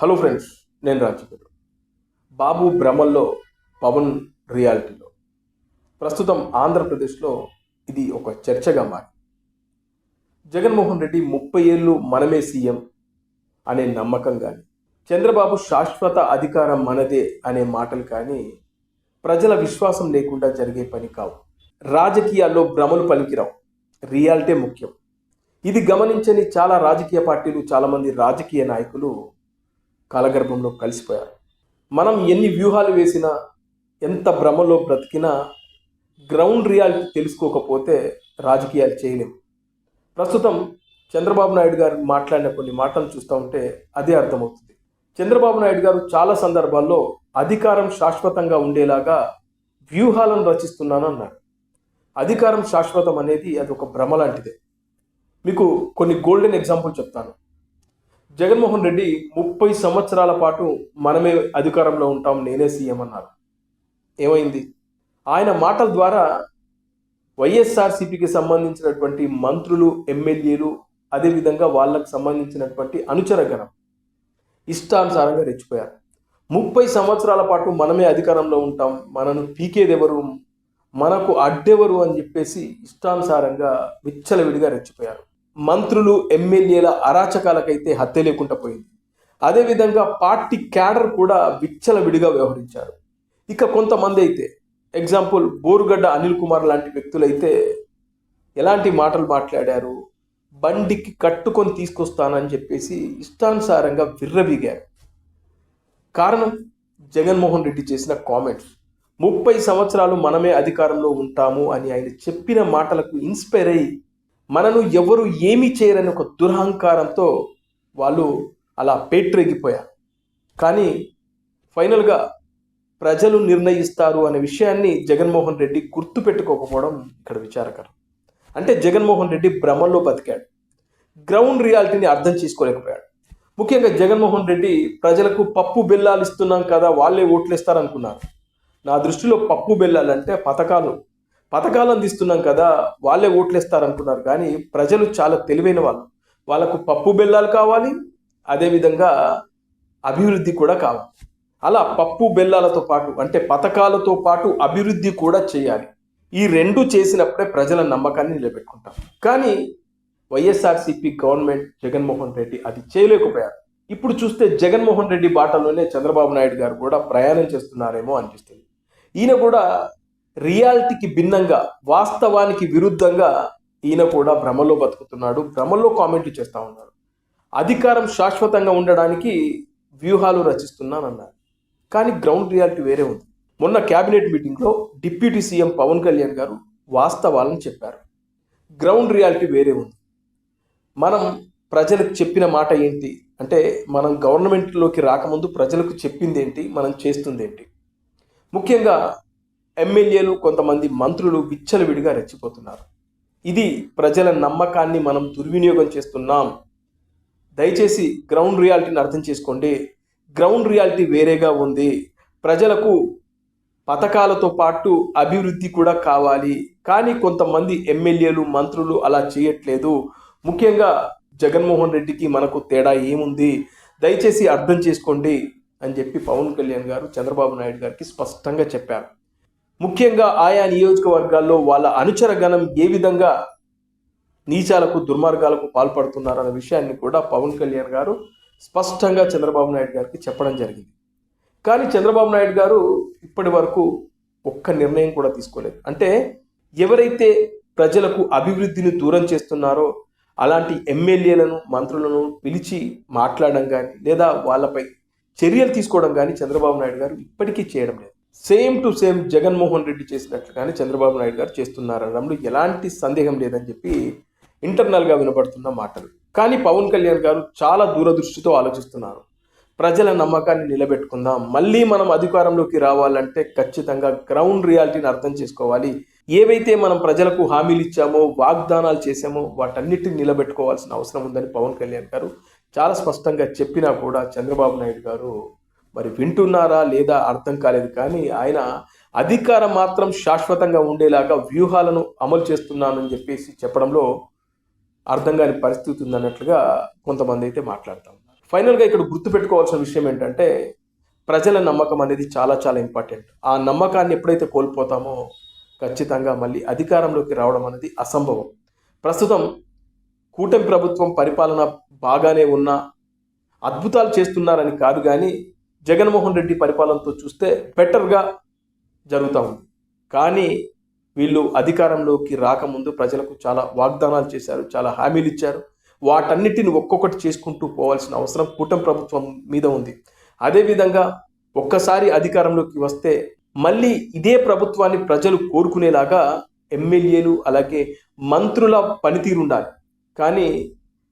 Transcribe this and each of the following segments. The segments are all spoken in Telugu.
హలో ఫ్రెండ్స్ నేను రాజకీయ బాబు భ్రమల్లో పవన్ రియాలిటీలో. ప్రస్తుతం ఆంధ్రప్రదేశ్లో ఇది ఒక చర్చగా మారి. జగన్మోహన్ రెడ్డి ముప్పై ఏళ్ళు మనమే సీఎం అనే నమ్మకం కానీ చంద్రబాబు శాశ్వత అధికారం మనదే అనే మాటలు కానీ ప్రజల విశ్వాసం లేకుండా జరిగే పని కావు. రాజకీయాల్లో భ్రమలు పలికిరావు. రియాలిటీ ముఖ్యం. ఇది గమనించని చాలా రాజకీయ పార్టీలు చాలామంది రాజకీయ నాయకులు కాలగర్భంలో కలిసిపోయారు. మనం ఎన్ని వ్యూహాలు వేసినా ఎంత భ్రమలో బ్రతికినా గ్రౌండ్ రియాలిటీ తెలుసుకోకపోతే రాజకీయాలు చేయలేము. ప్రస్తుతం చంద్రబాబు నాయుడు గారు మాట్లాడిన కొన్ని మాటలు చూస్తూ ఉంటే అదే అర్థమవుతుంది. చంద్రబాబు నాయుడు గారు చాలా సందర్భాల్లో అధికారం శాశ్వతంగా ఉండేలాగా వ్యూహాలను రచిస్తున్నాను అన్నారు. అధికారం శాశ్వతం అనేది అది ఒక భ్రమ లాంటిదే. మీకు కొన్ని గోల్డెన్ ఎగ్జాంపుల్ చెప్తాను. జగన్మోహన్ రెడ్డి ముప్పై సంవత్సరాల పాటు మనమే అధికారంలో ఉంటాం నేనే సీఎం అన్నారు. ఏమైంది? ఆయన మాటల ద్వారా వైఎస్ఆర్సీపీకి సంబంధించినటువంటి మంత్రులు ఎమ్మెల్యేలు అదేవిధంగా వాళ్ళకు సంబంధించినటువంటి అనుచరగణం ఇష్టానుసారంగా రెచ్చిపోయారు. ముప్పై సంవత్సరాల పాటు మనమే అధికారంలో ఉంటాం మనను పీకేదెవరు మనకు అడ్డెవరు అని చెప్పేసి ఇష్టానుసారంగా విచ్చలవిడిగా రెచ్చిపోయారు. మంత్రులు ఎమ్మెల్యేల అరాచకాలకైతే హత్య లేకుండా పోయింది. అదేవిధంగా పార్టీ క్యాడర్ కూడా విచ్చలవిడిగా వ్యవహరించారు. ఇక కొంతమంది అయితే ఎగ్జాంపుల్ బోరుగడ్డ అనిల్ కుమార్ లాంటి వ్యక్తులైతే ఎలాంటి మాటలు మాట్లాడారు బండికి కట్టుకొని తీసుకొస్తానని చెప్పేసి ఇష్టానుసారంగా విర్రబీగారు కారణం? జగన్మోహన్ రెడ్డి చేసిన కామెంట్స్. ముప్పై సంవత్సరాలు మనమే అధికారంలో ఉంటాము అని ఆయన చెప్పిన మాటలకు ఇన్స్పైర్ అయ్యి మనను ఎవరు ఏమీ చేయరని ఒక దురహంకారంతో వాళ్ళు అలా పేట్రెగిపోయారు. కానీ ఫైనల్గా ప్రజలు నిర్ణయిస్తారు అనే విషయాన్ని జగన్మోహన్ రెడ్డి గుర్తుపెట్టుకోకపోవడం ఇక్కడ విచారకరం. అంటే జగన్మోహన్ రెడ్డి భ్రమంలో బతికాడు. గ్రౌండ్ రియాలిటీని అర్థం చేసుకోలేకపోయాడు. ముఖ్యంగా జగన్మోహన్ రెడ్డి ప్రజలకు పప్పు బెల్లాలు ఇస్తున్నాం కదా వాళ్ళే ఓట్లు ఇస్తారనుకున్నారు నా దృష్టిలో పప్పు బెల్లాలంటే పథకాలు పథకాలు అందిస్తున్నాం కదా వాళ్ళే ఓట్లేస్తారు అనుకున్నారు కానీ ప్రజలు చాలా తెలివైన వాళ్ళు. వాళ్ళకు పప్పు బెల్లాలు కావాలి అదేవిధంగా అభివృద్ధి కూడా కావాలి. అలా పప్పు బెల్లాలతో పాటు అంటే పథకాలతో పాటు అభివృద్ధి కూడా చేయాలి. ఈ రెండు చేసినప్పుడే ప్రజల నమ్మకాన్ని నిలబెట్టుకుంటాం. కానీ వైఎస్ఆర్సీపీ గవర్నమెంట్ జగన్మోహన్ రెడ్డి అది చేయలేకపోయారు. ఇప్పుడు చూస్తే జగన్మోహన్ రెడ్డి బాటలోనే చంద్రబాబు నాయుడు గారు కూడా ప్రయాణం చేస్తున్నారేమో అనిపిస్తుంది. ఈయన కూడా రియాలిటీకి భిన్నంగా వాస్తవానికి విరుద్ధంగా ఈయన కూడా భ్రమలో బతుకుతున్నాడు భ్రమలో కామెంట్లు చేస్తూ ఉన్నాడు. అధికారం శాశ్వతంగా ఉండడానికి వ్యూహాలు రచిస్తున్నానన్నారు కానీ గ్రౌండ్ రియాలిటీ వేరే ఉంది. మొన్న క్యాబినెట్ మీటింగ్లో డిప్యూటీ సీఎం పవన్ కళ్యాణ్ గారు వాస్తవాలను చెప్పారు. గ్రౌండ్ రియాలిటీ వేరే ఉంది. మనం ప్రజలకు చెప్పిన మాట ఏంటి? అంటే మనం గవర్నమెంట్లోకి రాకముందు ప్రజలకు చెప్పింది ఏంటి మనం చేస్తుంది ఏంటి ముఖ్యంగా ఎమ్మెల్యేలు కొంతమంది మంత్రులు విచ్చలవిడిగా రెచ్చిపోతున్నారు. ఇది ప్రజల నమ్మకాన్ని మనం దుర్వినియోగం చేస్తున్నాం. దయచేసి గ్రౌండ్ రియాలిటీని అర్థం చేసుకోండి. గ్రౌండ్ రియాలిటీ వేరేగా ఉంది. ప్రజలకు పథకాలతో పాటు అభివృద్ధి కూడా కావాలి. కానీ కొంతమంది ఎమ్మెల్యేలు మంత్రులు అలా చేయట్లేదు. ముఖ్యంగా జగన్మోహన్ రెడ్డికి మనకు తేడా ఏముంది? దయచేసి అర్థం చేసుకోండి అని చెప్పి పవన్ కళ్యాణ్ గారు చంద్రబాబు నాయుడు గారికి స్పష్టంగా చెప్పారు. ముఖ్యంగా ఆయా నియోజకవర్గాల్లో వాళ్ళ అనుచర గణం ఏ విధంగా నీచాలకు దుర్మార్గాలకు పాల్పడుతున్నారన్న విషయాన్ని కూడా పవన్ కళ్యాణ్ గారు స్పష్టంగా చంద్రబాబు నాయుడు గారికి చెప్పడం జరిగింది. కానీ చంద్రబాబు నాయుడు గారు ఇప్పటి వరకు ఒక్క నిర్ణయం కూడా తీసుకోలేదు. అంటే ఎవరైతే ప్రజలకు అభివృద్ధిని దూరం చేస్తున్నారో అలాంటి ఎమ్మెల్యేలను మంత్రులను పిలిచి మాట్లాడడం కానీ లేదా వాళ్ళపై చర్యలు తీసుకోవడం కానీ చంద్రబాబు నాయుడు గారు ఇప్పటికీ చేయడం లేదు. Same to same Jaganmohan Reddy చేసినట్లుగానే Chandrababu Naidu గారు చేస్తున్నారనడంలో ఎలాంటి సందేహం లేదని చెప్పి ఇంటర్నల్గా వినబడుతున్న మాటలు. కానీ పవన్ కళ్యాణ్ గారు చాలా దూరదృష్టితో ఆలోచిస్తున్నారు. ప్రజల నమ్మకాన్ని నిలబెట్టుకుందాం. మళ్ళీ మనం అధికారంలోకి రావాలంటే ఖచ్చితంగా గ్రౌండ్ రియాలిటీని అర్థం చేసుకోవాలి. ఏవైతే మనం ప్రజలకు హామీలు ఇచ్చామో వాగ్దానాలు చేశామో వాటన్నిటిని నిలబెట్టుకోవాల్సిన అవసరం ఉందని పవన్ కళ్యాణ్ గారు చాలా స్పష్టంగా చెప్పినా కూడా చంద్రబాబు నాయుడు గారు మరి వింటున్నారా లేదా అర్థం కాలేదు కానీ ఆయన అధికారం మాత్రం శాశ్వతంగా ఉండేలాగా వ్యూహాలను అమలు చేస్తున్నానని చెప్పేసి చెప్పడంలో అర్థం కాని పరిస్థితి ఉందన్నట్లుగా కొంతమంది అయితే మాట్లాడుతూ ఉన్నారు. ఫైనల్గా ఇక్కడ గుర్తుపెట్టుకోవాల్సిన విషయం ఏంటంటే ప్రజల నమ్మకం అనేది చాలా చాలా ఇంపార్టెంట్. ఆ నమ్మకాన్ని ఎప్పుడైతే కోల్పోతామో ఖచ్చితంగా మళ్ళీ అధికారంలోకి రావడం అనేది అసంభవం. ప్రస్తుతం కూటమి ప్రభుత్వం పరిపాలన బాగానే ఉన్నా అద్భుతాలు చేస్తున్నారని కాదు కానీ జగన్మోహన్ రెడ్డి పరిపాలనతో చూస్తే బెటర్గా జరుగుతూ ఉంది. కానీ వీళ్ళు అధికారంలోకి రాకముందు ప్రజలకు చాలా వాగ్దానాలు చేశారు చాలా హామీలు ఇచ్చారు. వాటన్నిటిని ఒక్కొక్కటి చేసుకుంటూ పోవాల్సిన అవసరం కూటమి ప్రభుత్వం మీద ఉంది. అదేవిధంగా ఒక్కసారి అధికారంలోకి వస్తే మళ్ళీ ఇదే ప్రభుత్వాన్ని ప్రజలు కోరుకునేలాగా ఎమ్మెల్యేలు అలాగే మంత్రుల పనితీరు ఉండాలి. కానీ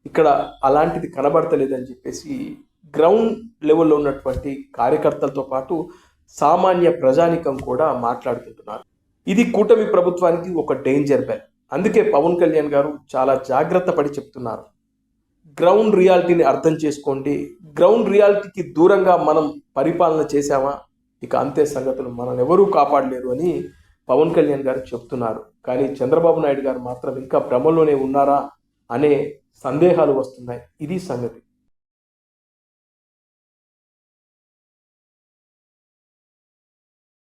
ఇక్కడ అలాంటిది కనబడతలేదని చెప్పేసి గ్రౌండ్ లెవెల్లో ఉన్నటువంటి కార్యకర్తలతో పాటు సామాన్య ప్రజానికం కూడా మాట్లాడుకుంటున్నారు. ఇది కూటమి ప్రభుత్వానికి ఒక డేంజర్ బెల్ అందుకే పవన్ కళ్యాణ్ గారు చాలా జాగ్రత్త పడి చెప్తున్నారు. గ్రౌండ్ రియాలిటీని అర్థం చేసుకోండి. గ్రౌండ్ రియాలిటీకి దూరంగా మనం పరిపాలన చేశామా? ఇక అంతే సంగతులు మనల్ని ఎవరూ కాపాడలేరు అని పవన్ కళ్యాణ్ గారు చెప్తున్నారు. కానీ చంద్రబాబు నాయుడు గారు మాత్రం ఇంకా భ్రమలోనే ఉన్నారా? అనే సందేహాలు వస్తున్నాయి. ఇది సంగతి.